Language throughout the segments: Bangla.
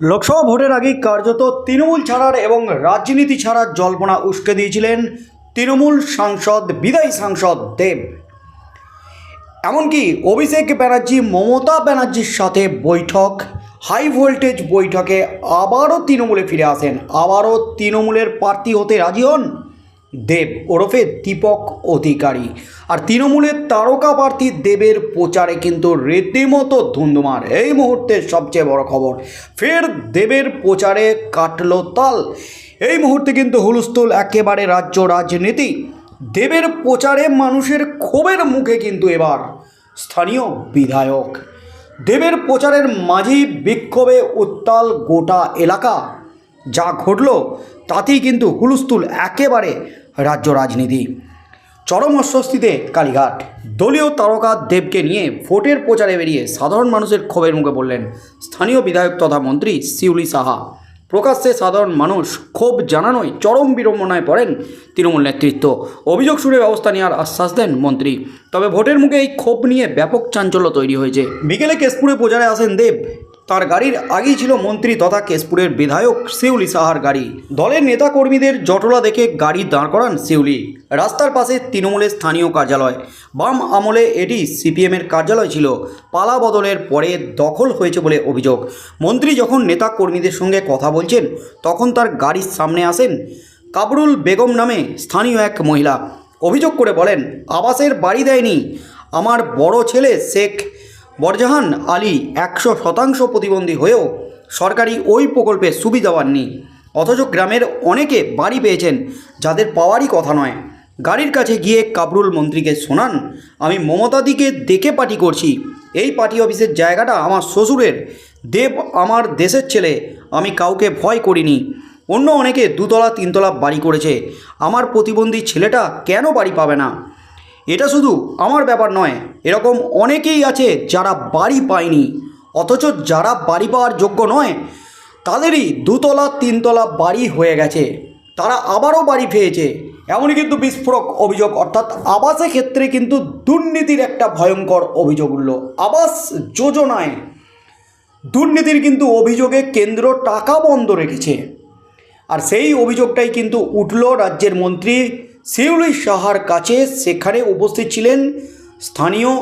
লোকসভা ভোটের আগে কার্যত তৃণমূল ছাড়ার এবং রাজনীতি ছাড়ার জল্পনা উস্কে দিয়েছিলেন তৃণমূল সাংসদ, বিদায়ী সাংসদ দেব। এমনকি অভিষেক ব্যানার্জি, মমতা ব্যানার্জির সাথে বৈঠক, হাই ভোল্টেজ বৈঠকে আবারও তৃণমূলে ফিরে আসেন। আবারও তৃণমূলের প্রার্থী হতে রাজি হন দেব ওরফে দীপক অধিকারী। আর তৃণমূলের তারকা প্রার্থী দেবের প্রচারে কিন্তু রীতিমতো ধুন্ধুমার। এই মুহূর্তের সবচেয়ে বড় খবর, ফের দেবের প্রচারে কাটলো তাল। এই মুহূর্তে কিন্তু হুলস্থুল একেবারে রাজ্য রাজনীতি। দেবের প্রচারে মানুষের ক্ষোভের মুখে কিন্তু এবার স্থানীয় বিধায়ক। দেবের প্রচারের মাঝেই বিক্ষোভে উত্তাল গোটা এলাকা। যা ঘটল তাতেই কিন্তু হুলস্থুল একেবারে রাজ্য রাজনীতি। চরম অস্বস্তিতে কালীঘাট। দলীয় তারকা দেবকে নিয়ে ভোটের প্রচারে বেরিয়ে সাধারণ মানুষের ক্ষোভের মুখে বললেন স্থানীয় বিধায়ক তথা মন্ত্রী শিউলি সাহা। প্রকাশ্যে সাধারণ মানুষ ক্ষোভ জানানোয় চরম বিড়ম্বনায় পড়েন তৃণমূল নেতৃত্ব। অভিযোগ সুরে ব্যবস্থা নেওয়ার আশ্বাস দেন মন্ত্রী। তবে ভোটের মুখে এই ক্ষোভ নিয়ে ব্যাপক চাঞ্চল্য তৈরি হয়েছে। বিকেলে কেশপুরে প্রচারে আসেন দেব। তার গাড়ির আগেই ছিল মন্ত্রী তথা কেশপুরের বিধায়ক শিউলি সাহার গাড়ি। দলের নেতাকর্মীদের জটলা দেখে গাড়ি দাঁড় করান শিউলি। রাস্তার পাশে তৃণমূলের স্থানীয় কার্যালয়। বাম আমলে এটি সিপিএমের কার্যালয় ছিল। পালা বদলের পরে দখল হয়েছে বলে অভিযোগ। মন্ত্রী যখন নেতা কর্মীদের সঙ্গে কথা বলছেন, তখন তার গাড়ির সামনে আসেন কাবরুল বেগম নামে স্থানীয় এক মহিলা। অভিযোগ করে বলেন, আবাসের বাড়ি দেয়নি। আমার বড় ছেলে শেখ বরজাহান আলী একশো শতাংশ প্রতিবন্ধী হয়েও সরকারি ওই প্রকল্পে সুবিধা পাননি। অথচ গ্রামের অনেকে বাড়ি পেয়েছেন যাদের পাওয়ারই কথা নয়। গাড়ির কাছে গিয়ে কাবরুল মন্ত্রীকে শোনান, আমি মমতাদিকে দেখে পার্টি করছি। এই পার্টি অফিসের জায়গাটা আমার শ্বশুরের। দেব আমার দেশের ছেলে। আমি কাউকে ভয় করিনি। অন্য অনেকে দুতলা, তিনতলা বাড়ি করেছে। আমার প্রতিবন্ধী ছেলেটা কেন বাড়ি পাবে না? এটা শুধু আমার ব্যাপার নয়, এরকম অনেকেই আছে যারা বাড়ি পায়নি, অথচ যারা বাড়ি পাওয়ার যোগ্য নয়, তাদেরই দুতলা, তিনতলা বাড়ি হয়ে গেছে। তারা আবারও বাড়ি পেয়েছে এমনই কিন্তু বিস্ফোরক অভিযোগ, অর্থাৎ আবাসের ক্ষেত্রে কিন্তু দুর্নীতির একটা ভয়ঙ্কর অভিযোগ উঠল। আবাস যোজনায় দুর্নীতির কিন্তু অভিযোগে কেন্দ্র টাকা বন্ধ রেখেছে। আর সেই অভিযোগটাই কিন্তু উঠল রাজ্যের মন্ত্রী শিউলি সাহার কাছে সেখানে উপস্থিত ছিলেন স্থানীয়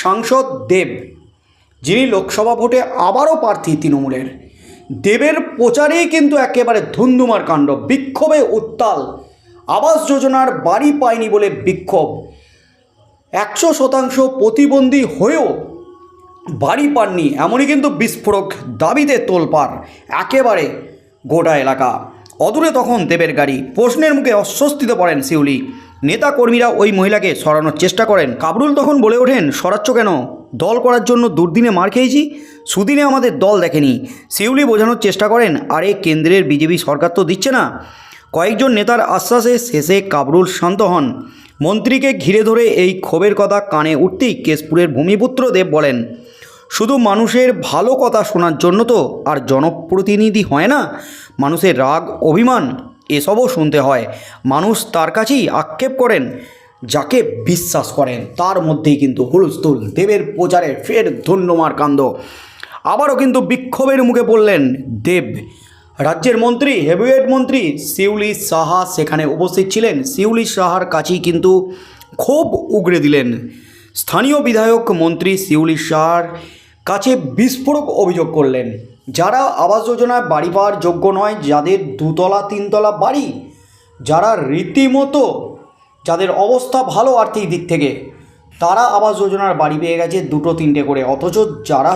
সাংসদ দেব, যিনি লোকসভা ভোটে আবারও প্রার্থী তৃণমূলের। দেবের প্রচারেই কিন্তু একেবারে ধুন্ধুমার কাণ্ড, বিক্ষোভে উত্তাল। আবাস যোজনার বাড়ি পায়নি বলে বিক্ষোভ। একশো শতাংশ প্রতিবন্ধী হয়েও বাড়ি পাননি, এমনই কিন্তু বিস্ফোরক দাবিতে তোলপাড়, একেবারে গোটা এলাকা। অদূরে তখন দেবের গাড়ি। প্রশ্নের মুখে অস্বস্তিতে পড়েন শিউলি। নেতা কর্মীরা ওই মহিলাকে সরানোর চেষ্টা করেন। কাবরুল তখন বলে ওঠেন, সরাচ্ছ কেন? দল করার জন্য দুর্দিনে মার খেয়েছি? সুদিনে আমাদের দল দেখেনি। শিউলি বোঝানোর চেষ্টা করেন, আরে, কেন্দ্রের বিজেপি সরকার তো দিচ্ছে না। কয়েকজন নেতার আশ্বাসে শেষে কাবরুল শান্ত হন। মন্ত্রীকে ঘিরে ধরে এই ক্ষোভের কথা কানে উঠতেই কেশপুরের ভূমিপুত্র দেব বলেন শুধু মানুষের ভালো কথা শোনার জন্য তো আর জনপ্রতিনিধি হয় না। মানুষের রাগ, অভিমান, এসবও শুনতে হয়। মানুষ তার কাছেই আক্ষেপ করেন, যাকে বিশ্বাস করেন। তার মধ্যেই কিন্তু হুলস্থুল, দেবের প্রচারে ফের ধন্যমার কাণ্ড। আবারও কিন্তু বিক্ষোভের মুখে পড়লেন দেব। রাজ্যের মন্ত্রী, হেভিওয়েট মন্ত্রী শিউলি সাহা সেখানে উপস্থিত ছিলেন। শিউলি সাহার কাছেই কিন্তু ক্ষোভ উগড়ে দিলেন। স্থানীয় বিধায়ক মন্ত্রী শিউলি সাহার কাছে বিস্ফোরক অভিযোগ করলেন। যারা আবাস যোজনায় বাড়ি পাওয়ার যোগ্য নয়, যাদের দুতলা, তিনতলা বাড়ি, যারা রীতিমতো যাদের অবস্থা ভালো আর্থিক দিক থেকে, তারা আবাস যোজনার বাড়ি পেয়ে গেছে দুটো, তিনটে করে। অথচ যারা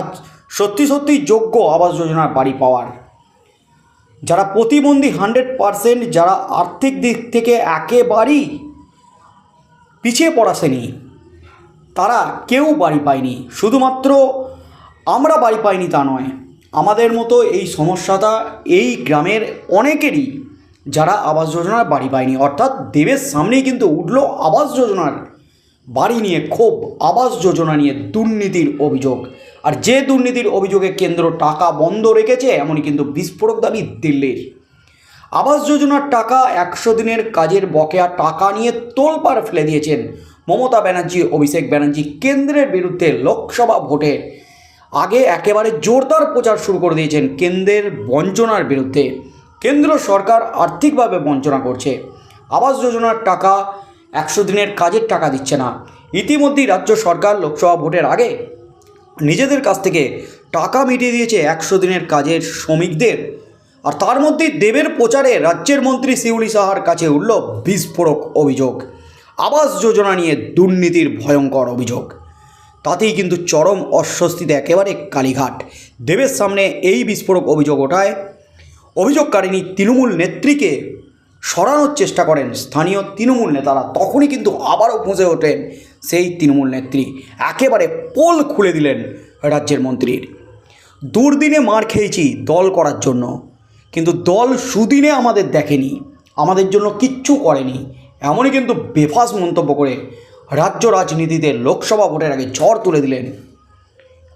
সত্যি সত্যি যোগ্য আবাস যোজনার বাড়ি পাওয়ার, যারা প্রতিবন্ধী হান্ড্রেড পারসেন্ট, যারা আর্থিক দিক থেকে একেবারেই পিছিয়ে পড়া তারা কেউ বাড়ি পায়নি। শুধুমাত্র আমরা বাড়ি পাইনি তা নয়। আমাদের মতো এই সমস্যাটা এই গ্রামের অনেকেরই যারা আবাস যোজনার বাড়ি পায়নি। অর্থাৎ দেবের সামনেই কিন্তু উঠল আবাস যোজনার বাড়ি নিয়ে ক্ষোভ, আবাস যোজনা নিয়ে দুর্নীতির অভিযোগ। আর যে দুর্নীতির অভিযোগে কেন্দ্র টাকা বন্ধ রেখেছে, এমনই কিন্তু বিস্ফোরক দাবি দিল্লির। আবাস যোজনার টাকা একশো দিনের কাজের বকেয়া টাকা নিয়ে তোলপাড় ফেলে দিয়েছেন মমতা ব্যানার্জি, অভিষেক ব্যানার্জি। কেন্দ্রের বিরুদ্ধে লোকসভা ভোটে আগে একেবারে জোরদার প্রচার শুরু করে দিয়েছেন কেন্দ্রের বঞ্চনার বিরুদ্ধে। কেন্দ্র সরকার আর্থিকভাবে বঞ্চনা করছে। আবাস যোজনার টাকা একশো দিনের কাজের টাকা দিচ্ছে না। ইতিমধ্যেই রাজ্য সরকার লোকসভা ভোটের আগে নিজেদের কাছ থেকে টাকা মিটিয়ে দিয়েছে একশো দিনের কাজের শ্রমিকদের। আর তার মধ্যে দেবের প্রচারে রাজ্যের মন্ত্রী শিউলি সাহার কাছে উঠল বিস্ফোরক অভিযোগ। আবাস যোজনা নিয়ে দুর্নীতির ভয়ঙ্কর অভিযোগ। তাতেই কিন্তু চরম অস্বস্তিতে একেবারে কালীঘাট। দেবের সামনে এই বিস্ফোরক অভিযোগ ওঠায়। অভিযোগকারিনী তৃণমূল নেত্রীকে সরানোর চেষ্টা করেন স্থানীয় তৃণমূল নেতারা। তখনই কিন্তু আবারও পুঁজে ওঠেন সেই তৃণমূল নেত্রী। একেবারে পোল খুলে দিলেন রাজ্যের মন্ত্রীর। দুর্দিনে মার খেয়েছি দল করার জন্য। কিন্তু দল সুদিনে আমাদের দেখেনি। আমাদের জন্য কিচ্ছু করেনি। এমনই কিন্তু বেফাস মন্তব্য করে রাজ্য রাজনীতিতে লোকসভা ভোটের আগে ঝড় তুলে দিলেন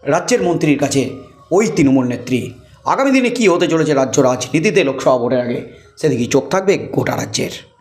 রাজ্যের মন্ত্রীর কাছে ওই তৃণমূল নেত্রী। আগামী দিনে কী হতে চলেছে রাজ্য রাজনীতিতে লোকসভা ভোটের আগে? সেদিকে চোখ থাকবে গোটা রাজ্যের।